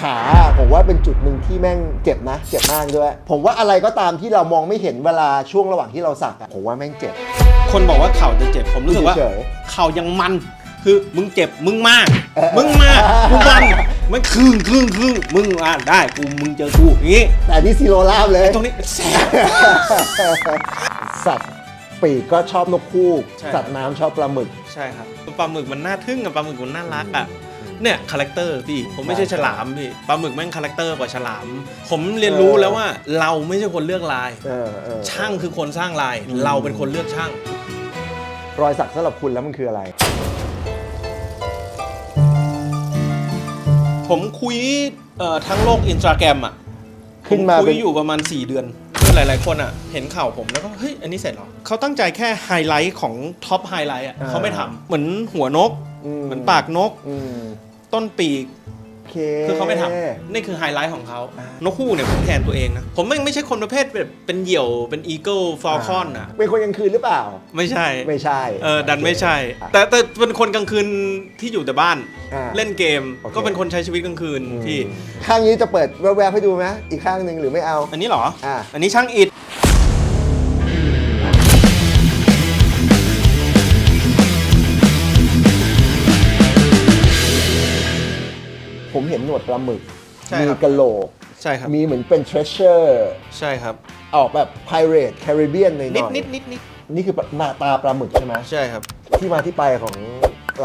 ขาผมว่าเป็นจุดหนึ่งที่แม่งเจ็บนะ เจ็บมากด้วย ผมว่าอะไรก็ตามที่เรามองไม่เห็นเวลาช่วงระหว่างที่เราสักอะผมว่าแม่งเจ็บ คนบอกว่าเข่าจะเจ็บผมรู้สึกว่าเฉย เข่ายังมัน คือมึงเจ็บมึงมากเออมึงมากกูมันมันครึ่งครึ่งครึ่งมึงอะได้กูมึงเจอกูอย่างงี้แต่นี่ซีโรลาบเลย ตรงนี้แสบ สัตว์ปีกก็ชอบนกคูกใช่ สัตว์น้ำชอบปลาหมึก ใช่ครับปลาหมึกมันน่าทึ่งกับปลาหมึกมันน่ารักอะ เนี่ยคาแรคเตอร์พี่ผมไม่ใช่ใช่ฉลามพี่ปลาหมึกแม่งคาแรคเตอร์กว่าฉลาม ผมเรียนรู้เออแล้วว่าเราไม่ใช่คนเลือกลาย เออเออช่างคือคนสร้างลายอืมเราเป็นคนเลือกช่าง รอยสักสำหรับคุณแล้วมันคืออะไร ผมคุยเอ่อทั้งโลกอินสตาแกรมอะขึ้นมาผคุเป็ยนอยู่ประมาณ 4 เดือนคือหลาย ๆ คนอะ เห็นข่าวผมแล้วก็เฮ้ยอันนี้เสร็จเหรอเขาตั้งใจแค่ไฮไลท์ของท็อปไฮไลท์อะอ่าเขาไม่ทำเหมือนหัวนกมเหมือนปากนก อืม ต้นปีก โอเค คือเขาไม่ทำนี่คือไฮไลท์ของเขาอ่านนกคู่เนี่ยผมแทนตัวเองนะ ผมไม่ไม่ใช่คนประเภทแบบเป็นเหยี่ยวเป็นอีเกิลฟอลคอนอะ เป็นคนกลางคืนหรือเปล่า ไม่ใช่ ไม่ใช่เออ ดันไม่ใช่ อะ แต่แต่เป็นคนกลางคืนที่อยู่แต่บ้าน อ่าเล่นเกม โอเค ก็เป็นคนใช้ชีวิตกลางคืนอืมที่ ข้างนี้จะเปิดแวบๆให้ดูไหมอีกข้างหนึ่งหรือไม่เอา อันนี้เหรอ อ่าอันนี้ช่างอิฐ ผมเห็นหนวดปลาหมึก ใช่มีครับ กะโหลก ใช่ครับ มีเหมือนเป็น treasure ใช่ครับ ออกแบบ pirate Caribbean หน่อยๆนิดนิดนิดนิดนี่คือหน้าตาปลาหมึกใช่ไหมใช่ครับ ที่มาที่ไปของ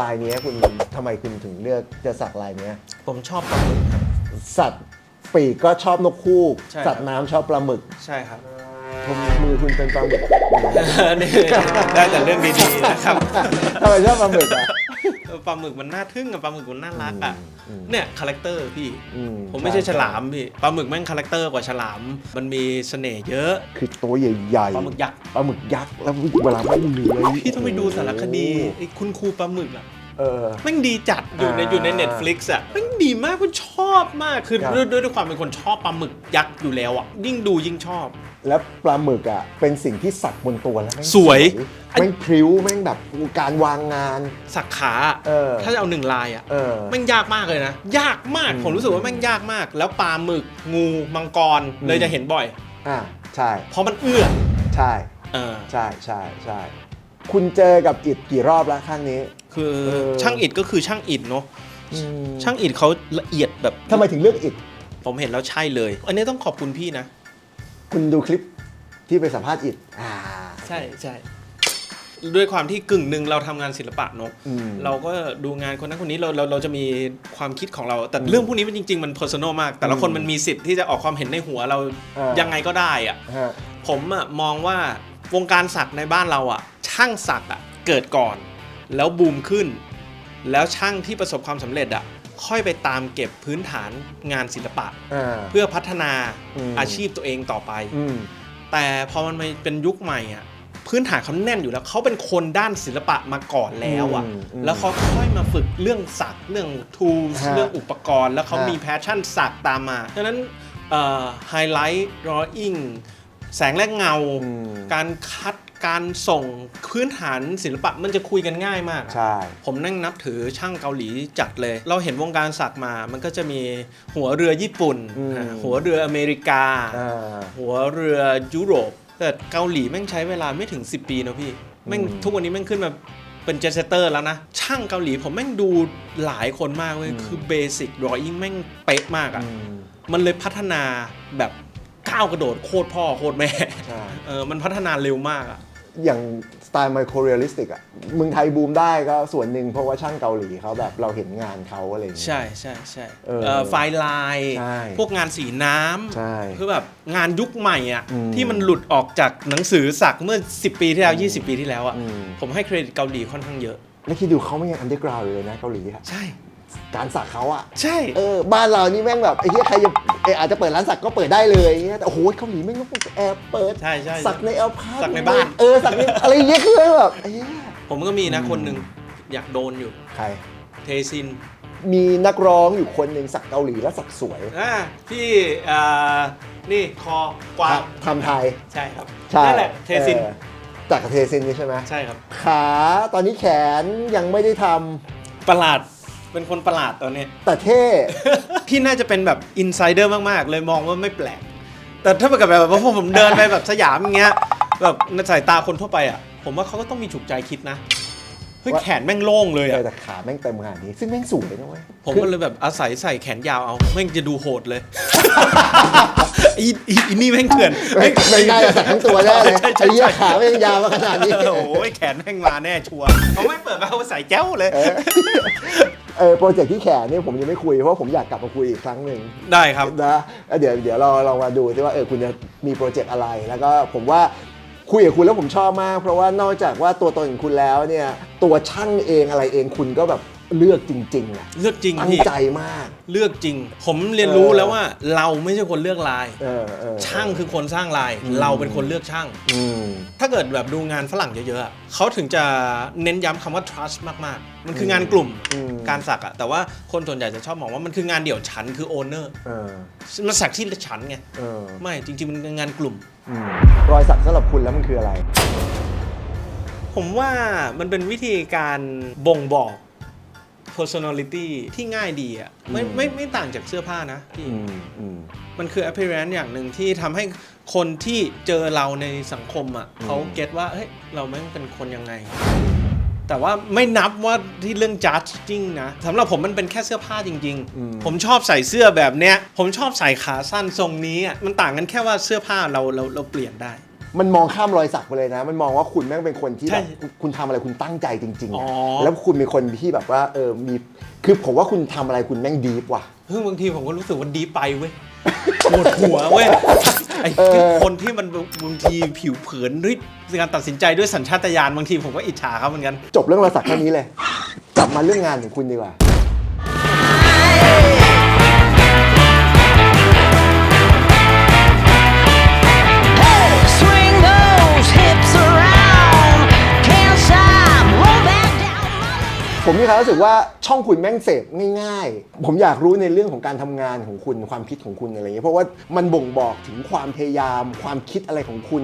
ลายเนี้ยคุณทำไมคุณถึงเลือกจะสักลายเนี้ย ผมชอบปลาหมึกครับ สัตว์ปีกก็ชอบนกคูกใช่ครับ สัตว์น้ำชอบปลาหมึก ใช่ครับ ผมมือคุณเป็นปลาหมึกนี่ได้แต่เรื่องดีๆนะครับทำไมชอบปลาหมึกอะเออปลาหมึกมันน่าทึ่งกับปลาหมึกมันน่ารักอะอืมเนี่ยคาแรคเตอร์พี่อืผมไม่ใช่ฉลามพี่ปลาหมึกแม่งคาแรคเตอร์กว่าฉลาม มันมีเสน่ห์เยอะ คือตัวใหญ่ๆปลาหมึกยักษ์ปลาหมึกยักษ์แล้วเวลาไม่เลื้อยพี่ต้องไปดูสารคดีไอ้คุณครูปลาหมึกอะเออแม่งดีจัดอยู่ในอ่าอยู่ใน Netflix อะแม่งดีมากผมชอบมากคือครับด้วยด้วยด้วยความเป็นคนชอบปลาหมึกยักษ์อยู่แล้วอะยิ่งดูยิ่งชอบ แล้วปลาหมึกอะเป็นสิ่งที่สักบนตัวแล้วแม่งสวย แม่งพริ้วแม่งแบบการวางงาน สักขาเออ ถ้าจะเอาหนึ่งลายอะเออ แม่งยากมากเลยนะ ยากมากอืมผมรู้สึกว่าแม่งยากมาก แล้วปลาหมึก งูมังกรอืม เลยจะเห็นบ่อย อ่าใช่เพราะมันเอื้อใช่เออใช่ใช่ใช่คุณเจอกับอิดกี่รอบแล้วข้างนี้ คือเออ ช่างอิฐก็คือช่างอิฐเนาะอืมช่างอิฐเขาละเอียดแบบ ทำไมถึงเลือกอิด ผมเห็นแล้วใช่เลย อันนี้ต้องขอบคุณพี่นะ คุณดูคลิปที่ไปสัมภาษณ์อิดอ่า ใช่ใช่ด้วยความที่กึ่งหนึ่งเราทำงานศิลปะเนาะอืมเราก็ดูงานคนนั้นคนนี้เราเราเราจะมีความคิดของเรา แต่เรื่องพวกนี้มันจริง ๆ มันเพอร์ซันอลมาก แต่ละคนอืมมันมีสิทธิ์ที่จะออกความเห็นในหัวเราอ่ายั ยังไงก็ได้อะ ฮะ ผมอะมองว่าวงการสักในบ้านเราอะช่างสักอะเกิดก่อน แล้วบูมขึ้น แล้วช่างที่ประสบความสำเร็จอะ ค่อยไปตามเก็บพื้นฐานงานศิลปะ อ่า เพื่อพัฒนาอืม อาชีพตัวเองต่อไป อืม แต่พอมันมาเป็นยุคใหม่อะพื้นฐานเขาแน่นอยู่แล้วเขาเป็นคนด้านศิลปะมาก่อนแล้วอะอืมอืมแล้วเขาค่อยมาฝึกเรื่องสักเรื่อง tools ฮะเรื่องอุปกรณ์ แล้วเขาฮะ มีแพชชั่นสักตามมาดังนั้นไฮไลท์ดรออิ่งแสงและเงา อืม การคัด การส่งพื้นฐานศิลปะมันจะคุยกันง่ายมาก ใช่ ผมนั่งนับถือช่างเกาหลีจัดเลย เราเห็นวงการสักมา มันก็จะมีหัวเรือญี่ปุ่น อืมอะหัวเรืออเมริกา อ่า หัวเรือยุโรป แต่เกาหลีแม่งใช้เวลาไม่ถึง 10 ปีนะพี่ แม่งอืมทุกวันนี้แม่งขึ้นมาเป็นเจสเตอร์แล้วนะ ช่างเกาหลีผมแม่งดูหลายคนมากเว้ย อืม คือเบสิกรอยิ่งแม่งเป๊ะมากอะ่ะ อืมมันเลยพัฒนาแบบก้าวกระโดดโคตรพ่อโคตรแม่ ใช่ เออมันพัฒนาเร็วมากอะ่ะ อย่างสไตล์ไมโครเรียลิสติกอะเมืองไทยบูมได้ก็ส่วนหนึ่งเพราะว่าช่างเกาหลีเขาแบบเราเห็นงานเขาอะไรอย่างเงี้ย ใช่ใช่ใช่เออเอ่อไฟล์ลายใช่พวกงานสีน้ำใช่คือแบบงานยุคใหม่อะอืมที่มันหลุดออกจากหนังสือสักเมื่อ 10 ปีที่แล้ว 20 ปีที่แล้วอะอืม ผมให้เครดิตเกาหลีค่อนข้างเยอะ แล้วคิดดูเขาไม่ยังอันเดอร์กราวอยู่เลยนะเกาหลีอะใช่ การสักเขาอะใช่ เออบ้านเรานี่แม่งแบบไอ้เหี้ยใครจะเอออาจจะเปิดร้านสักก็เปิดได้เลยอย่างเงี้ยแต่โอ้โหเกาหลีแม่งต้องแอบเปิดใช่ใช่สักในแอลพาร์ตสักในบ้าน เออสักในอะไรอย่างเงี้ยคือแบบไอ้เหี้ยผมก็มีนะอืมคนหนึ่งอยากโดนอยู่ ใคร เทซินมีนักร้องอยู่คนหนึ่งสักเกาหลีแล้วสักสวยอ่าพี่อ่านี่คอกวางทำไทย ใช่ครับใช่นั่นแหละเทซิน ออจากกับเทซินนี่ใช่ไหมใช่ครับ ขาตอนนี้แขนยังไม่ได้ทำประหลาด เป็นคนประหลาดตอนนี้ แต่เท่ พี่น่าจะเป็นแบบอินไซเดอร์มากๆ เลยมองว่าไม่แปลก แต่ถ้าเป็นกับแบบว่าผมเดินไปแบบสยามอย่างเงี้ยแบบในสายตาคนทั่วไปอะ ผมว่าเขาก็ต้องมีฉุกใจคิดนะเฮ้ยว่า แขนแม่งโล่งเลยเออะอแต่ขาแม่งเต็มขนาดนี้ ซึ่งแม่งสวยนะเว้ยผมก็เลยแบบอาศัยใส่แขนยาวเอาแม่งจะดูโหดเลย อีอีอีนี่แม่งเถื่อนไม่ไม่ได้ใส่ทั้งตัวแน่เลยใช่ใช่ไอ้เหี้ยใช่ขาแม่งยาวมาขนาดนี้โอ้โหแขนแม่งมาแน่ชัวร์เขาไม่เปิดมาเขาใส่แจ้วเลยเออเออโปรเจกต์ที่แขนเนี่ยผมยังไม่คุย เพราะผมอยากกลับมาคุยอีกครั้งหนึ่งได้ครับนะเดี๋ยวเดี๋ยวเราเรามาดูซิว่าเออคุณจะมีโปรเจกต์อะไร แล้วก็ผมว่าคุยกับคุณแล้วผมชอบมาก เพราะว่านอกจากว่าตัวตนของคุณแล้วเนี่ยตัวช่างเองอะไรเองคุณก็แบบ เลือกจริงๆอะเลือกจริงตั้งพี่ใจมาก เลือกจริง ผมเรียนรู้แล้วว่าเราไม่ใช่คนเลือกลาย เออเออ ช่างคือคนสร้างลายอืมเราเป็นคนเลือกช่าง อืม ถ้าเกิดแบบดูงานฝรั่งเยอะๆอะเขาถึงจะเน้นย้ำคำว่า trust มากๆ มันคืองานกลุ่มอืม การสักอะแต่ว่าคนส่วนใหญ่จะชอบมองว่ามันคืองานเดี่ยวฉันคือ owner เออมันสักที่ฉันไง เออไม่จริงๆ มันคืองานกลุ่ม อืมรอยสักสำหรับคุณแล้วมันคืออะไร ผมว่ามันเป็นวิธีการบ่งบอก personality ที่ง่ายดีอะไม่อืมไม่ไม่ต่างจากเสื้อผ้านะพี่ อืมอืม มันคือ appearance อย่างหนึ่งที่ทำให้คนที่เจอเราในสังคมอะอืมเขาเก็ตว่าเฮ้ยเราแม่งเป็นคนยังไง แต่ว่าไม่นับว่าที่เรื่อง judging นะสำหรับผมมันเป็นแค่เสื้อผ้าจริง อืม ๆ ผมชอบใส่เสื้อแบบเนี้ย ผมชอบใส่ขาสั้นทรงนี้อะมันต่างกันแค่ว่าเสื้อผ้าเราเราเราเปลี่ยนได้ มันมองข้ามรอยสักไปเลยนะ มันมองว่าคุณแม่งเป็นคนที่ใช่แบบคุณทำอะไรคุณตั้งใจจริงๆอ๋อะอแล้วคุณเป็นคนที่แบบว่าเออมีคือผมว่าคุณทำอะไรคุณแม่งดีกว่าเฮ้ยบางทีผมก็รู้สึกว่าดีไปเว้ยปวดหัวเว้ยไอ้เออคนที่มันบางทีผิวเผินด้วยการตัดสินใจด้วยสัญชาตญาณบางทีผมก็อิจฉาเขาเหมือนกัน จบเรื่องรอยสักแค่นี้เลย กลับมาเรื่องงานของคุณดีกว่า ผมมีความรู้สึกว่าช่องคุณแม่งเสพง่ายๆ ผมอยากรู้ในเรื่องของการทำงานของคุณความคิดของคุณอะไรเงี้ยเพราะว่ามันบ่งบอกถึงความพยายาม ความคิดอะไรของคุณ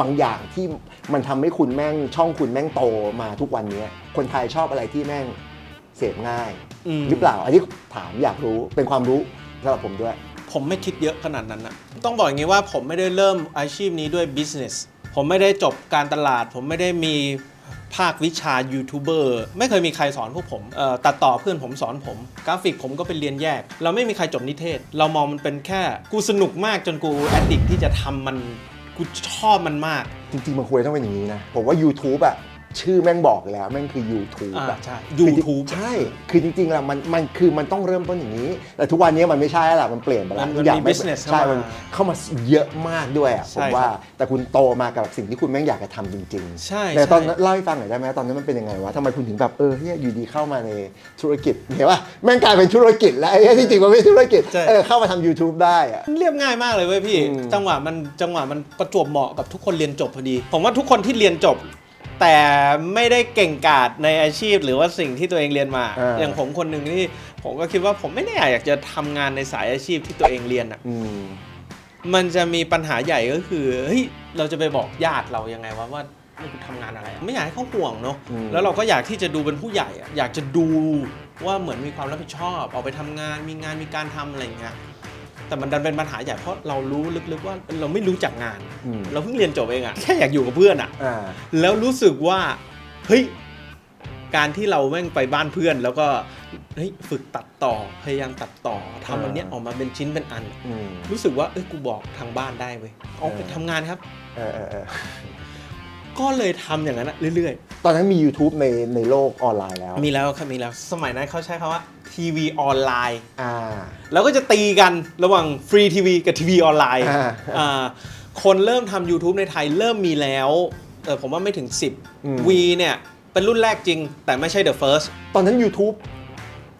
บางอย่างที่มันทำให้คุณแม่งช่องคุณแม่งโตมาทุกวันเนี้ยคนไทยชอบอะไรที่แม่งเสพง่ายอืมหรือเปล่าอันนี้ถามอยากรู้เป็นความรู้สำหรับผมด้วย ผมไม่คิดเยอะขนาดนั้นนะต้องบอกอย่างนี้ว่าผมไม่ได้เริ่มอาชีพนี้ด้วย business ผมไม่ได้จบการตลาด ผมไม่ได้มี ภาควิชายูทูบเบอร์ไม่เคยมีใครสอนพวกผมเอ่ตัดต่อเพื่อนผมสอนผม กราฟิกผมก็เป็นเรียนแยก เราไม่มีใครจบนิเทศ เรามองมันเป็นแค่กูสนุกมากจนกูแอดดิกที่จะทำมันกูชอบมันมาก จริงๆมันควรต้องเป็นอย่างนี้นะ ผมว่า YouTube อะ ชื่อแม่งบอกแล้วแม่งคือ YouTube อ่าอะใช่คือ YouTube ใช่ คือจริงๆแล้วมันมันคือมันต้องเริ่มต้นอย่างนี้ แต่ทุกวันนี้มันไม่ใช่แล้วล่ะมันเปลี่ยนไปแล้วมันทุกอย่างมีไม่ business ใช่เข้ามามั นเข้ามาเยอะมากด้วยอะใช่ผมว่าครับแต่คุณโตมากับสิ่งที่คุณแม่งอยากจะทำจริงๆ ใช่แต่ตอนใช่นั้นเล่าให้ฟังหน่อยได้ไหมตอนนั้นมันเป็นยังไงวะทำไมคุณถึงแบบเออเฮียอยู่ดีเข้ามาในธุรกิจเห็นป่ะแม่งกลายเป็นธุรกิจแล้วไอ้เหี้ยที่จริงมันไม่ใช่ธุรกิจใช่ เออเข้ามาทำ YouTube ได้อะ เรียบง่ายมากเลยเว้ยพี่ อืม จังหวะมันจังหวะมันประจวบเหมาะกับทุกคนเรียนจบพอดี ผมว่าทุกคนที่เรียนจบ แต่ไม่ได้เก่งกาจในอาชีพหรือว่าสิ่งที่ตัวเองเรียนมาอ่าอย่างผมคนหนึ่งที่ผมก็คิดว่าผมไม่ได้อยากจะทำงานในสายอาชีพที่ตัวเองเรียนอะ อืม มันจะมีปัญหาใหญ่ก็คือเฮ้ยเราจะไปบอกญาติเรายังไงว่าว่านี่กูทำงานอะไรอะไม่อยากให้เขาห่วงเนาะอืม แล้วเราก็อยากที่จะดูเป็นผู้ใหญ่อะอยากจะดูว่าเหมือนมีความรับผิดชอบออกไปทำงานมีงานมีการทำอะไรอย่างเงี้ย แต่มันดันเป็นปัญหาใหญ่เพราะเรารู้ลึกๆว่าเราไม่รู้จักงาน อืมเราเพิ่งเรียนจบเองอะแค่อยากอยู่กับเพื่อนอะอ่าแล้วรู้สึกว่าเฮ้ยการที่เราแม่งไปบ้านเพื่อน แล้วก็เฮ้ยฝึกตัดต่อพยายามตัดต่อทำอันเนี้ยออกมาเป็นชิ้นเป็นอัน อืมรู้สึกว่าเอ้ยกูบอกทางบ้านได้เว้ยเอาไปเออทำงานครับ เออเออเออ ก็เลยทำอย่างนั้นอะเรื่อยตอนนั้นมี YouTube ในในโลกออนไลน์แล้วๆ มีแล้วครับมีแล้ว สมัยนั้นเขาใช้คำว่าทีวีออนไลน์ อ่า แล้วก็จะตีกันระหว่างฟรีทีวีกับทีวีออนไลน์อ่า อ่าคนเริ่มทำ YouTube ในไทยเริ่มมีแล้วเออผมว่าไม่ถึงอืม10 V เนี่ย เป็นรุ่นแรกจริง แต่ไม่ใช่ The First ตอนนั้น YouTube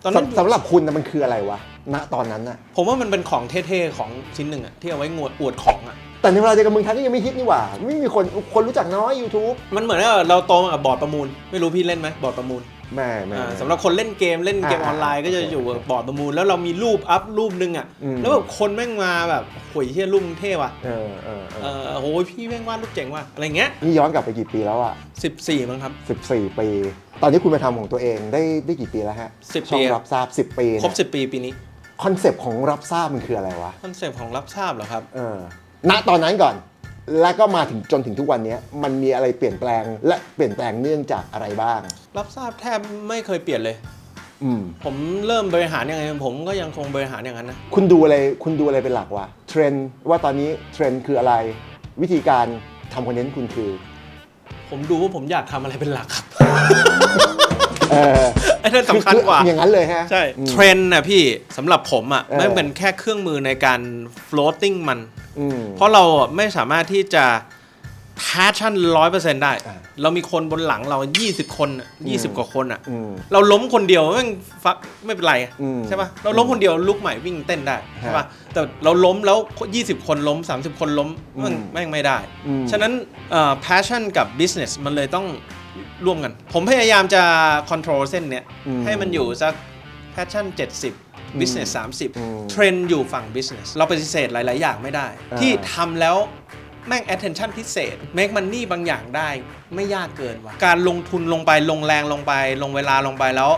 ตอนนั้น สำสำหรับคุณน่ะมันคืออะไรวะณตอนนั้นน่ะ ผมว่ามันเป็นของเท่ๆ ของชิ้นหนึ่งอะที่เอาไว้งวดอวดของอะ แต่ในเวลาเดียวกันเมืองไทยก็ยังไม่ฮิตนี่หว่า ไม่มีคนคนรู้จักน้อย YouTube มันเหมือนว่าเราโตมากับบอร์ดประมูล ไม่รู้พี่เล่นไหมบอร์ดประมูลแม่แม่ อ่าสำหรับคนเล่นเกมเล่นเกมออ่าอนไลน์ก็จะโอเคอยู่กับบอร์ดประมูล แล้วเรามีรูปอัพรูปหนึงอะอืม แล้วแบบคนแม่งมาแบบโหยเฮียรูปมึงเท่ว่ะเออเออเอเอออโหยพี่แม่งวาดรูปเจ๋งว่ะอะไรเงี้ยนี่ย้อนกลับไปกี่ปีแล้วอะ14 มั้งครับ 14 ปี ตอนนี้คุณมาทำของตัวเองได้ได้กี่ปีแล้วฮะสิบช่องปีครับรับทราบ 10 ปีครบเนี่ย10 ปีปีนี้คอนเซปต์ของรับทราบมันคืออะไรวะคอนเซปต์ของรับทราบเหรอครับ เออ ณตอนนั้นก่อน แล้วก็มาถึงจนถึงทุกวันนี้มันมีอะไรเปลี่ยนแปลงและเปลี่ยนแปลงเนื่องจากอะไรบ้าง รับทราบแทบไม่เคยเปลี่ยนเลย อืม ผมเริ่มบริหารยังไงผมก็ยังคงบริหารอย่างนั้นนะ คุณดูอะไรคุณดูอะไรเป็นหลักวะเทรนด์ว่าตอนนี้เทรนด์คืออะไร วิธีการทำคอนเทนต์คุณคือ ผมดูว่าผมอยากทำอะไรเป็นหลักครับ เออไอ้นั่นสำคัญกว่า ออย่างนั้นเลยฮะใช่ อืม เทรนด์นะพี่สำหรับผมอะเออ ไม่เป็นแค่เครื่องมือในการ floating มันอืม เพราะเราอะไม่สามารถที่จะ passion ร้อยเปอร์เซ็นต์ได้อ่าเรามีคนบนหลังเรา 20 คนอะ20 กว่าคนอะอืมเราล้มคนเดียวแม่งฟักไม่เป็นไรอะอืมใช่ปะเราล้มคนเดียวลุกใหม่วิ่งเต้นได้ใช่ปะแต่เราล้มแล้ว 20 คนล้ม 30 คนล้มแม่งอืมแม่งไม่ได้อืมฉะนั้นเอ่อ passion กับ business มันเลยต้องร่วมกัน ผมพยายามจะ control เส้นเนี้ยอืมให้มันอยู่สัก passion 70 business อืม30 เทรนด์อยู่ฝั่ง business เราปฏิเสธหลาย ๆ อย่างไม่ได้ อ่าที่ที่ทำแล้วแม่ง attention พิเศษ make money บางอย่างได้ไม่ยากเกินว่ะการลงทุนลงไปลงแรงลงไป ลงเวลาลงไปแล้ว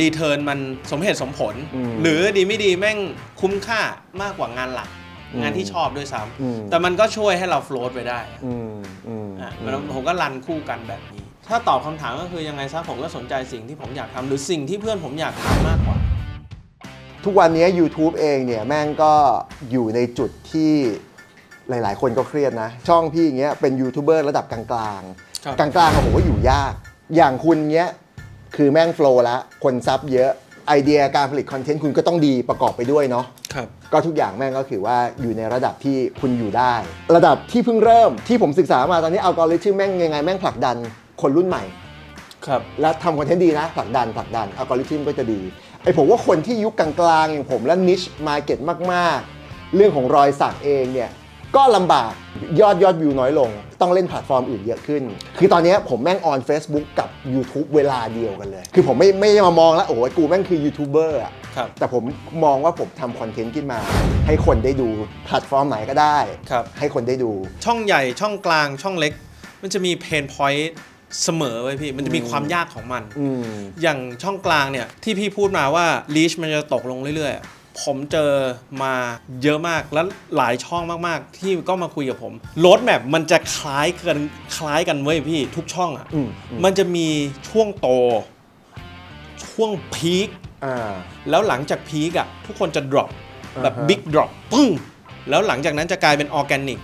รีเทิร์นมันสมเหตุสมผล อืมหรือดีไม่ดีแม่งคุ้มค่ามากกว่างานหลัก อืมงานที่ชอบด้วยซ้อืมำแต่มันก็ช่วยให้เรา float ไปได้ อืมอืมอะมันผมก็รันคู่กันแบบนี้ ถ้าตอบคำถามก็คือยังไงซะผมก็สนใจสิ่งที่ผมอยากทำหรือสิ่งที่เพื่อนผมอยากทำมากกว่า ทุกวันนี้ YouTube เองเนี่ยแม่งก็อยู่ในจุดที่หลาย ๆ คนก็เครียดนะ ช่องพี่อย่างเงี้ยเป็นยูทูบเบอร์ระดับกลาง ครับ ๆ กลางๆอะผมว่าอยู่ยาก อย่างคุณเงี้ยคือแม่งโฟล์ละคนซับเยอะไอเดียการผลิตคอนเทนต์คุณก็ต้องดีประกอบไปด้วยเนาะ ครับ ก็ทุกอย่างแม่งก็คือว่าอยู่ในระดับที่คุณอยู่ได้ ระดับที่เพิ่งเริ่มที่ผมศึกษามาตอนนี้อัลกอริทึมแม่งยังไงแม่งผลักดันคนรุ่นใหม่ ครับ แล้วทำคอนเทนต์ดีนะผลักดันผลักดันอัลกอริทึมก็จะดี ไอผมว่าคนที่ยุคกลางๆอย่างผมและนิชมาเก็ตมากๆ เรื่องของรอยสักเองเนี่ยก็ลำบากยอดยอดวิวน้อยลง ต้องเล่นแพลตฟอร์มอื่นเยอะขึ้น คือตอนเนี้ยผมแม่งออน Facebook กับ YouTube เวลาเดียวกันเลย คือผมไม่ไม่ได้มามองแล้ว โอ้โหกูแม่งคือยูทูบเบอร์อะครับแต่ผมมองว่าผมทำคอนเทนต์ขึ้นมา ให้คนได้ดูแพลตฟอร์มไหนก็ได้ ครับ ให้คนได้ดู ช่องใหญ่ช่องกลางช่องเล็ก มันจะมีเพนพอยต์ เสมอไว้พี่มันจะมีความยากของมัน อืม อย่างช่องกลางเนี่ยที่พี่พูดมาว่าลีชมันจะตกลงเรื่อยๆ ผมเจอมาเยอะมากแล้วหลายช่องมากๆ ที่ก็มาคุยกับผมโรดแมพมันจะคล้ายกันคล้ายกันเว้ยพี่ทุกช่องอะ่ะอืมอืม มันจะมีช่วงโต ช่วงพีคอ่า แล้วหลังจากพีกอะทุกคนจะ drop แบบอ่าฮะ big drop ปึ้งแล้วหลังจากนั้นจะกลายเป็นออร์แกนิก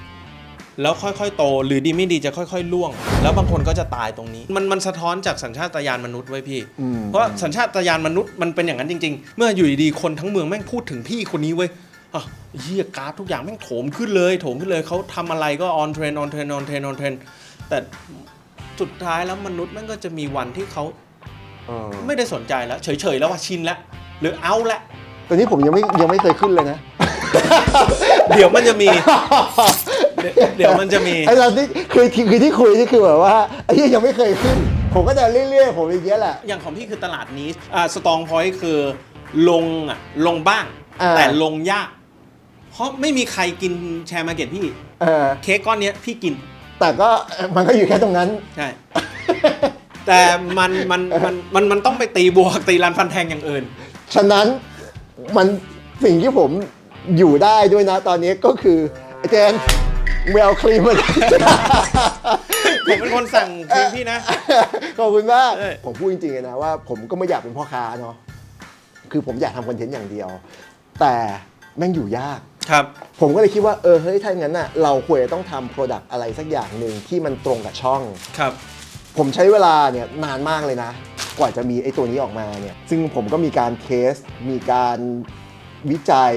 แล้วค่อยๆ โต หรือดีไม่ดีจะค่อยๆล่วง แล้วบางคนก็จะตายตรงนี้ มันมันสะท้อนจากสัญชาตญาณมนุษย์ไว้ยพี่ อืม เพราะสัญชาตญาณมนุษย์มันเป็นอย่างนั้นจริง ๆ เมื่ออยู่ดีๆคนทั้งเมืองแม่งพูดถึงพี่คนนี้เว้ยอะเฮียกราฟทุกอย่างแม่งโถมขึ้นเลยโถมขึ้นเลยเขาทำอะไรก็ออนเทรนออนเทรนออนเทรนออนเทรนแต่สุดท้ายแล้วมนุษย์แม่งก็จะมีวันที่เขาเออไม่ได้สนใจแล้ว เฉยๆแล้วว่าชินแล้วหรือเอาละ ตอนนี้ผมยังไม่ยังไม่เคยขึ้นเลยนะ เดี๋ยวมันจะมี เดี๋ยวเดี๋ยวมันจะมีไอ้ตอนที่คือคือคือที่คุยนี่คือแบบว่าไอ้ที่ยังไม่เคยขึ้น ผมก็จะเรื่อยๆ ผมอย่างเงี้ยแหละ อย่างของพี่คือตลาดนี้อ่าสตองพอยต์คือลงอะลงบ้างอ่าแต่ลงยาก เพราะไม่มีใครกินแชร์มาร์เก็ตพี่เออเค้กก้อนเนี้ยพี่กิน แต่ก็มันก็อยู่แค่ตรงนั้น ใช่ แต่มันมันมันมันมันต้องไปตีบวกตีรันฟันแทงอย่างอื่น ฉะนั้นมันสิ่งที่ผมอยู่ได้ด้วยนะตอนนี้ก็คือไอ้เจน เวลครีมมาผมเป็นคนสั่งครีมพี่นะ ขอบคุณมากเอ้ยผมพูดจริงๆเลยนะว่า ผมก็ไม่อยากเป็นพ่อค้าเนาะคือผมอยากทำคอนเทนต์อย่างเดียว แต่แม่งอยู่ยาก ครับ ผมก็เลยคิดว่าเออเฮ้ยถ้าอย่างนั้นน่ะเราควรจะต้องทำโปรดักต์อะไรสักอย่างหนึ่งที่มันตรงกับช่อง ครับ ผมใช้เวลาเนี่ยนานมากเลยนะ กว่าจะมีไอ้ตัวนี้ออกมาเนี่ย ซึ่งผมก็มีการเทส มีการวิจัย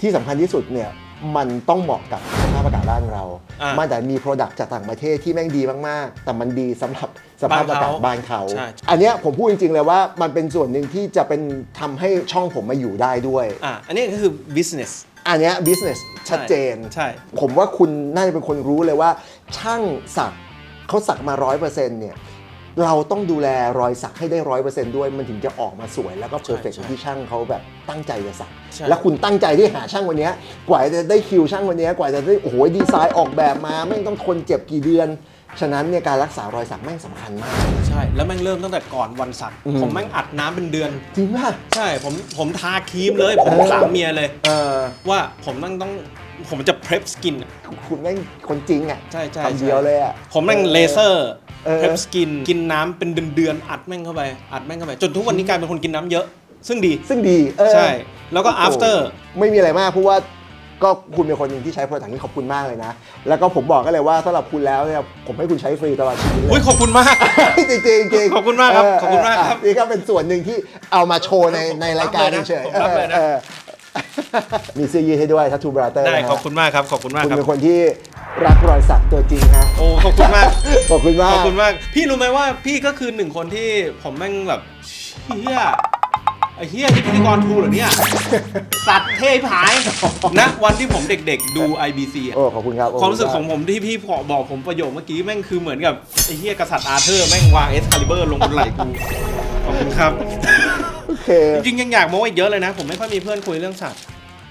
ที่สำคัญที่สุดเนี่ย มันต้องเหมาะกับสภาพอากาศบ้านเรา อ่ามันแต่มีโปรดักต์จากต่างประเทศที่แม่งดีมากๆ แต่มันดีสำหรับสภาพอากาศบ้านเขา ใช่ อันเนี้ยผมพูดจริงๆเลยว่ามันเป็นส่วนหนึ่งที่จะเป็นทำให้ช่องผมมาอยู่ได้ด้วย อะอันนี้ก็คือ business อันเนี้ย business ชัดเจน ใช่ ผมว่าคุณน่าจะเป็นคนรู้เลยว่า ช่างสักเขาสักมาร้อยเปอร์เซ็นต์เนี่ย เราต้องดูแลรอยสักให้ได้ร้อยเปอร์เซ็นต์ด้วยมันถึงจะออกมาสวยแล้วก็เพอร์เฟกใช่ที่ช่างเขาแบบตั้งใจจะสัก ใช่ แล้วคุณตั้งใจที่หาช่างวันเนี้ยกว่าจะได้คิวช่างวันเนี้ยกว่าจะได้โอ้โหดีไซน์ออกแบบมาไม่งต้องทนเจ็บกี่เดือน ฉะนั้นเนี่ยการรักษารอยสักแม่งสำคัญมาก ใช่ แล้วแม่งเริ่มตั้งแต่ก่อนวันสัก อืม ผมแม่งอัดน้ำเป็นเดือน จริงป่ะ ใช่ ผมผมทาครีมเลย ผมเออ ถามเมียเลย เออว่าผมต้องต้องผมจะ prep skin อะ คุณแม่งคนจริงอะใช่ใช่คำเดียวเลยอะผมแม่งเลเซอร์ เออ prep skin กินน้ำเป็นเดือนๆอัดแม่งเข้าไป อัดแม่งเข้าไป จนทุกวันนี้กลายเป็นคนกินน้ำเยอะ ซึ่งดี ซึ่งดีเออ ใช่ แล้วก็ โอ้โห after ไม่มีอะไรมากเพราะว่าก็คุณเป็นคนหนึ่งที่ใช้โปรดักต์นี้ขอบคุณมากเลยนะ แล้วก็ผมบอกก็เลยว่าสำหรับคุณแล้วเนี่ยผมให้คุณใช้ฟรีตลอดชีวิตเลอุ้ยย ขอบคุณมาก จริงๆจริงๆขอบคุณมากครับเขอบคุณมากครับนี่ก็เป็นส่วนหนึ่งที่เอามาโชว์ในในรายการผมรับเลยนะเฉยๆผมรับเลยนะออเออ มีเสื้อยืดให้ด้วยทัตทูบราเตอร์ได้ขอบคุณมากครับขอบคุณมากคุณครับ เป็นคนที่รักรอยสักตัวจริงฮะ โอ้ขอบคุณมาก ขอบคุณมาก ขอบคุณมาก พี่รู้ไหมว่าพี่ก็คือหนึ่งคนที่ผมแม่งแบบเฮียไอ้เฮียที่พิธีกรทูเหรอเนี่ย สัตว์เทพหายนะวันที่ผมเด็กๆดู IBC อะ โอ้ขอบคุณครับความรู้สึกของผมที่พี่บอกผมประโยคเมื่อกี้แม่งคือเหมือนกับไอ้เฮียกษัตริย์อาเธอร์แม่งวางเอสคาลิเบอร์ลงบนไหล่กู ขอบคุณครับ โอเคจริงๆยังอยากโม้อีกเยอะเลยนะ ผมไม่ค่อยมีเพื่อนคุยเรื่องสัตว์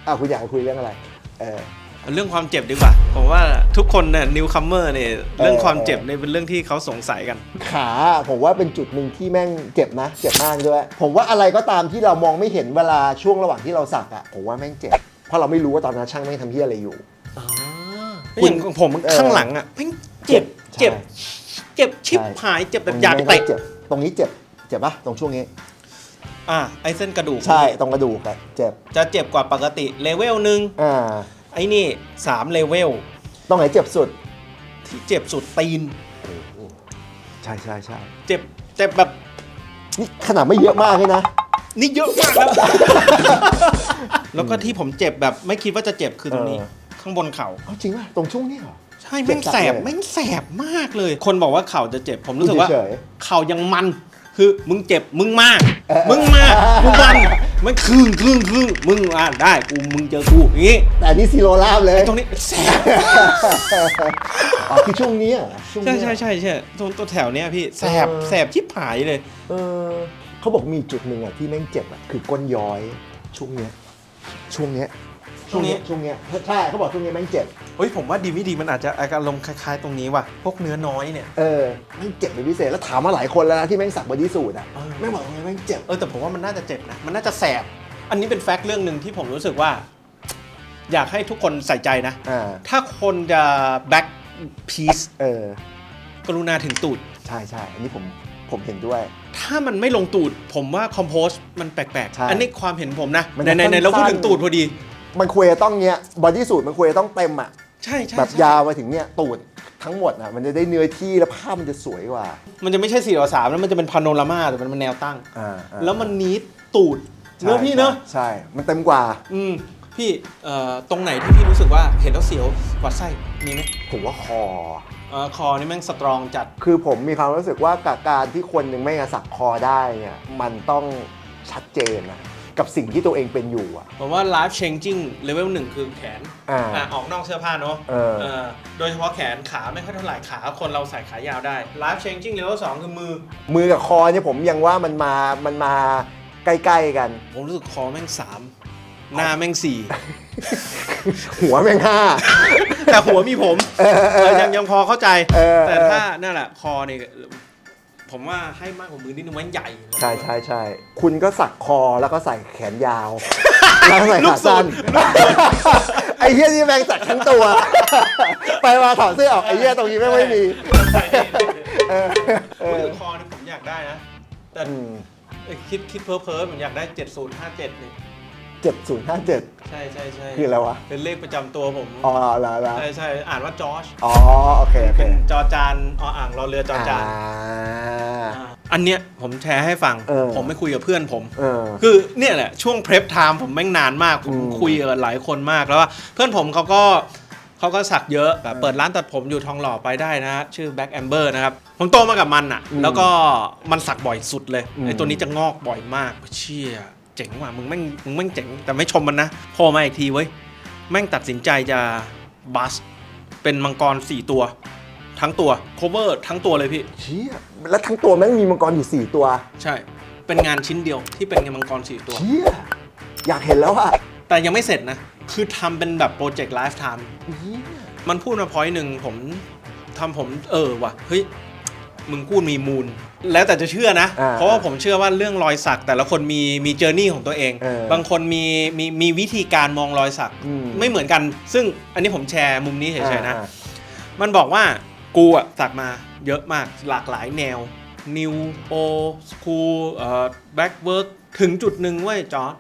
อะคุณอยากคุยเรื่องอะไร เออเอาเรื่องความเจ็บดีกว่า ผมว่าทุกคนเนี่ยนิวคัมเมอร์เนี่ยเรื่องความเจ็บเนี่ยเป็นเรื่องที่เขาสงสัยกัน ขาผมว่าเป็นจุดหนึ่งที่แม่งเจ็บนะ เจ็บมากด้วย ผมว่าอะไรก็ตามที่เรามองไม่เห็นเวลาช่วงระหว่างที่เราสักอะผมว่าแม่งเจ็บ เพราะเราไม่รู้ว่าตอนนั้นช่างแม่งทำที่อะไรอยู่ อย่างของผมเออ ข้างหลังอะแม่งเจ็บใช่เจ็บ เจ็บชิบใช่หายเจ็บแบบตรงอยากนี้แม่งเตะเจ็บตรงนี้เจ็บ เจ็บปะตรงช่วงนี้ อะไอ้เส้นกระดูกใช่ตรงกระดูกอะเจ็บจะเจ็บกว่าปกติเลเวลหนึ่งอ่าไอ้นี่สามเลเวลตรงไหนเจ็บสุดที่เจ็บสุดตีน ใช่ใช่ใช่เจ็บเจ็บแบบนี่ขนาดไม่เยอะมากเลยนะ นี่เยอะมากแล้ว แล้วก็ที่ผมเจ็บแบบไม่คิดว่าจะเจ็บคือตรงนี้ เออ ข้างบนเข่า เอาจริงป่ะตรงช่วงนี้เหรอ ใช่แม่งแสบเจ็บจัดเลย แม่งแสบมากเลย คนบอกว่าเข่าจะเจ็บ ผมรู้สึกว่า เฉยเข่ายังมัน คือมึงเจ็บมึงมากเออมึงมากมึงมันมันครึ่งครึ่งครึ่งมึงอะได้กูมึงเจอกูอย่างงี้แต่อันนี่ซีโรลาบเลยตรงนี้แสบอ๋อคือช่วงนี้เหรอช่วงใช่นี้ใช่ใช่ใช่ตรงตัวแถวเนี้ยพี่แสบเออแสบชิบหายเลย เออเขาบอกมีจุดหนึ่งอะที่แม่งเจ็บอะคือก้นย้อย ช่วงเนี้ยช่วงเนี้ย ช่วงนี้ช่วงเนี้ยใช่เขาบอกช่วงเนี้ยแม่งเจ็บเฮ้ยผมว่าดีไม่ดีมันอาจจะอารมณ์คล้ายๆ ตรงนี้ว่ะพวกเนื้อน้อยเนี่ยเออแม่งเจ็บเป็นพิเศษแล้วถามมาหลายคนแล้วนะที่แม่งสักบอดี้สูทอะเออแม่งบอกว่าแม่งเจ็บเออแต่ผมว่ามันน่าจะเจ็บนะมันน่าจะแสบอันนี้เป็นแฟกต์เรื่องหนึ่งที่ผมรู้สึกว่า อยากให้ทุกคนใส่ใจนะอ่าถ้าคนจะแบ็กพีซเออกรุณาถึงตูดใช่ใช่อันนี้ผมผมเห็นด้วย ถ้ามันไม่ลงตูด ผมว่าคอมโพสมันแปลกใช่ๆอันนี้ความเห็นผมนะมันในจะในในเราพูดถึงสั้นๆตูดพอดี มันควรจะต้องเนี้ยบอดี้สูทมันควรจะต้องเต็มอะใช่ใช่แบบใช่ยาวไปถึงเนี้ยตูดทั้งหมดอะมันจะได้เนื้อที่แล้วภาพมันจะสวยกว่า มันจะไม่ใช่สี่ต่อสามแล้วมันจะเป็นพาโนรามาแต่มันเป็นแนวตั้ง อ่าอ่าแล้วมันนีดตูดเนอะพี่เนอะใช่ มันเต็มกว่า อืมพี่เอ่อตรงไหนที่พี่รู้สึกว่าเห็นแล้วเสียวกว่าไส้มีไหมผมว่าคอ เอ่อคอนี่แม่งสตรองจัด คือผมมีความรู้สึกว่ากับการที่คนหนึ่งไม่มาสักคอได้เนี่ยมันต้องชัดเจนนะ กับสิ่งที่ตัวเองเป็นอยู่อะ ผมว่า life changing level หนึ่งคือแขนอ่าอะออกนอกเสื้อผ้าเนอะเออ เออโดยเฉพาะแขนขาไม่ค่อยเท่าไหร่ขา คนเราใส่ขายาวได้ life changing level 2คือมือ มือกับคอเนี่ยผมยังว่ามันมามันมาใกล้ๆกัน ผมรู้สึกคอแม่งสามหน้าแม่งสี่ หัวแม่งห้า แต่หัวมีผมเออเออเออยังยังพอเข้าใจ เออแต่เออถ้านั่นแหละคอเนี่ย ผมว่าให้มากกว่ามือนิดนึงมันใหญ่ใช่ใช่ใช่คุณก็สักคอแล้วก็ใส่แขนยาว แล้วก็ใส่ลูขากสูสั้ตนรไอ้เหี้ยนี่แม่งสักทั้งตัว ไปมาถอดเสื้อออกไอ้เหี้ยตรงนี้แม่งไม่มีเออเอโอ้ยอแต่คอเนี่ยผมอยากได้นะแต่อืมเอ้ยคิดคิดเพ้อเพ้อๆผมอยากได้ 7057นี่ เจ็ดศูนย์ห้าเจ็ดใช่ใช่ใช่คืออะไรวะ เป็นเลขประจำตัวผมอ๋อเหรอเหรอใช่ใช่อ่านว่าจอร์จอ๋อ โอเค โอเคเป็นจอจานออ่างรอเรือจอจานอ่า อ่าอันเนี้ยผมแชร์ให้ฟัง เออ ผมไม่คุยกับเพื่อนผม เออ คือเนี่ยแหละช่วงเพล p ไทม์ผมแม่งนานมาก ผมอืมคุยกับหลายคนมากแล้วว่าเพื่อนผมเขาก็เขาก็สักเยอะแบบเปิดร้านตัดผมอยู่ทองหล่อไปได้นะชื่อ Black Amber นะครับ ผมโตมากับมันอะแล้วก็มันสักบ่อยสุดเลยไอ้ตัวนี้จะงอกบ่อยมากเชี่ย เจ๋งว่ะมึงแม่งมึงแม่งเจ๋งแต่ไม่ชมมันนะโผล่มาอีกทีเว้ยแม่งตัดสินใจจะบัสเป็นมังกร 4 ตัว ทั้งตัว cover ทั้งตัวเลยพี่ เชี่ยแล้วทั้งตัวแม่งมีมังกรอยู่ 4 ตัว ใช่ เป็นงานชิ้นเดียวที่เป็นมังกร 4 ตัว เชี่ยอยากเห็นแล้วอะแต่ยังไม่เสร็จนะ คือทำเป็นแบบโปรเจกต์ไลฟ์ไทม์เหี้ยมันพูดมาพอยต์หนึ่งผมทำผมเออว่ะ เฮ้ย มึงพูดมีมูล แล้วแต่จะเชื่อนะ อ่าเพราะว่าผมเชื่อว่าเรื่องรอยสัก แต่ละคนมีมีเจอร์นี่ของตัวเอง เออบางคนมีมีมีวิธีการมองรอยสักอืม ไม่เหมือนกัน ซึ่งอันนี้ผมแชร์มุมนี้เฉยๆนะ อ่า มันบอกว่ากูอะสักมาเยอะมากหลากหลายแนว New O School เอ่อ Backwork ถึงจุดหนึ่งเว้ยจอร์ด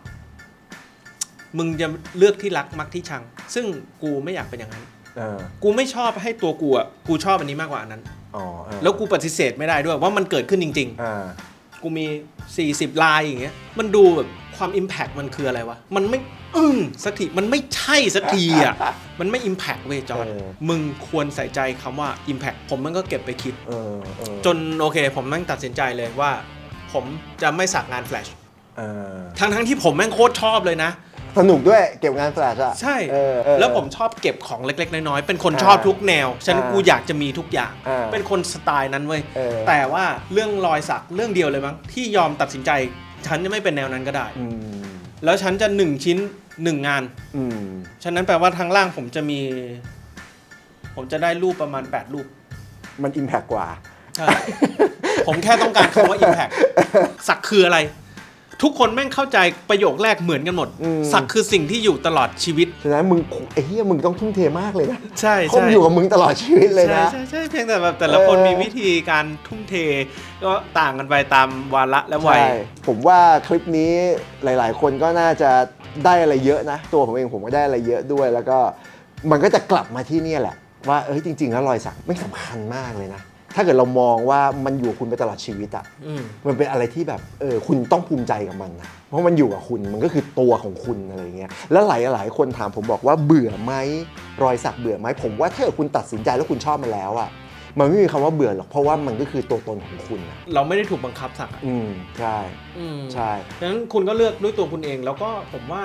มึงจะเลือกที่รักมักที่ชัง ซึ่งกูไม่อยากเป็นอย่างนั้นเออกูไม่ชอบให้ตัวกูอะกูชอบอันนี้มากกว่าอันนั้น อ๋อเออแล้วกูปฏิเสธไม่ได้ด้วยว่ามันเกิดขึ้นจริง อ่า ๆ กูมี 40 ลายอย่างเงี้ยมันดูแบบความ Impact มันคืออะไรวะ มันไม่อึ้งสักทีมันไม่ใช่สักทีอะ มันไม่ Impact เว้ยจอร์ดเออ มึงควรใส่ใจคำว่า Impact ผมมันก็เก็บไปคิด เออเออจนโอเค ผมแม่งตัดสินใจเลยว่า ผมจะไม่สักงานแฟลช เออทั้งทั้งๆที่ผมแม่งโคตรชอบเลยนะ สนุกด้วยเก็บงานแฟลชอะใช่ เออเออ แล้วผมชอบเก็บของเล็ก ๆ น้อยๆ เป็นคนอ่าชอบทุกแนวฉะนันอ่ากูอยากจะมีทุกอย่าง อ่าเป็นคนสไตล์นั้นเว้ย เออ แต่ว่าเรื่องรอยสักเรื่องเดียวเลยมั้งที่ยอมตัดสินใจ ฉันจะไม่เป็นแนวนั้นก็ได้ อืมแล้วฉันจะหนึ่งชิ้นหนึ่งงาน อืมฉะนั้นแปลว่าทางล่างผมจะมี ผมจะได้รูปประมาณ 8 รูป มันอิมแพกกว่า ใช่ ผมแค่ต้องการคำว่า impact สักคืออะไร ทุกคนแม่งเข้าใจประโยคแรกเหมือนกันหมด อืม สักคือสิ่งที่อยู่ตลอดชีวิต ฉะนั้นมึงไอ้เหี้ยมึงต้องทุ่มเทมากเลยนะใช่เขาใช่อยู่กับมึงตลอดชีวิตเลยใช่นะ ใช่ใช่เพียงแต่แบบแต่ละคนเออ มีวิธีการทุ่มเท ก็ต่างกันไปตามวาระและวัย ใช่ผมว่าคลิปนี้หลาย ๆ คนก็น่าจะได้อะไรเยอะนะ ตัวผมเองผมก็ได้อะไรเยอะด้วย แล้วก็มันก็จะกลับมาที่เนี่ยแหละ ว่าเอ้ยจริง ๆ แล้วรอยสักไม่สำคัญมากเลยนะ ถ้าเกิดเรามองว่ามันอยู่กับคุณไปตลอดชีวิตอะอืม มันเป็นอะไรที่แบบเออคุณต้องภูมิใจกับมันนะเพราะมันอยู่กับคุณมันก็คือตัวของคุณอะไรอย่างเงี้ยแล้วหลายหลายๆคนถามผมบอกว่าเบื่อไหมรอยสักเบื่อไหมผมว่าถ้าเกิดคุณตัดสินใจแล้วคุณชอบมันแล้วอะ มันไม่มีคำว่าเบื่อหรอกเพราะว่ามันก็คือตัวตนของคุณนะเราไม่ได้ถูกบังคับสักอะอืมใช่อืมใช่ดังนั้นคุณก็เลือกด้วยตัวคุณเอง แล้วก็ผมว่า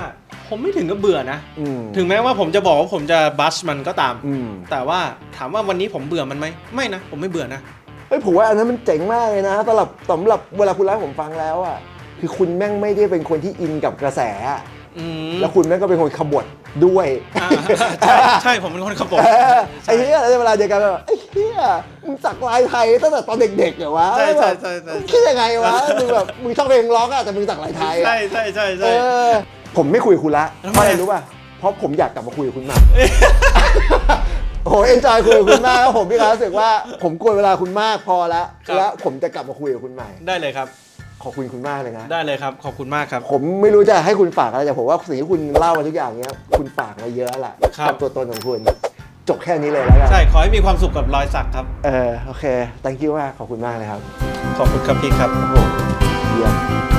ผมไม่ถึงกับเบื่อนะ อืมถึงแม้ว่าผมจะบอกว่าผมจะบัสมันก็ตาม อืมแต่ว่าถามว่าวันนี้ผมเบื่อมันไหมไม่นะ ผมไม่เบื่อนะเฮ้ยผมว่าอันนั้นมันเจ๋งมากเลยนะสำหรับสำหรับเวลาคุณเล่าให้ผมฟังแล้วอะคือคุณแม่งไม่ได้เป็นคนที่อินกับกระแสอะ อืมแล้วคุณแม่งก็เป็นคนขบฏด้วยอ่าใช่ใช่ผมเป็นคนขบเออไอ้เหี้ยในเวลาเดียวกันแบบไอ้เหี้ยมึงสักลายไทยตั้งแต่ตอนเด็กๆเหรอวะใช่ใช่แบบใช่ใช่ มึงคิดยังไงวะมึงแบบมึงชอบเพลงร็อกอะแต่มึงสักลายไทยอะ ใช่ใช่ใช่เอใช่ อผมไม่คุยกับคุณละทำไม เพราะอะไรรู้ป่ะ เพราะผมอยากกลับมาคุยกับคุณมากโอ้โหเอนจอยคุยกับคุณมากครับผมพี่ครับรู้สึกว่าผมกลัวเวลาคุณมากพอแล้วแล้วผมจะกลับมาคุยกับคุณใหม่ ได้เลยครับ ขอบคุณคุณมากเลยนะ ได้เลยครับ ขอบคุณมากครับ ผมไม่รู้จะให้คุณฝากอะไรแต่ผมว่าสิ่งที่คุณเล่ามาทุกอย่างเนี้ยคุณฝากมาเยอะแหละครับ กัตัวตนของคุณ จบแค่นี้เลยแล้วกันใช่ ขอให้มีความสุขกับรอยสักครับ เออโอเค thank you มากขอบคุณมากเลยครับขอบคุณครับพี่ครับ โอ้โหเยี่ยม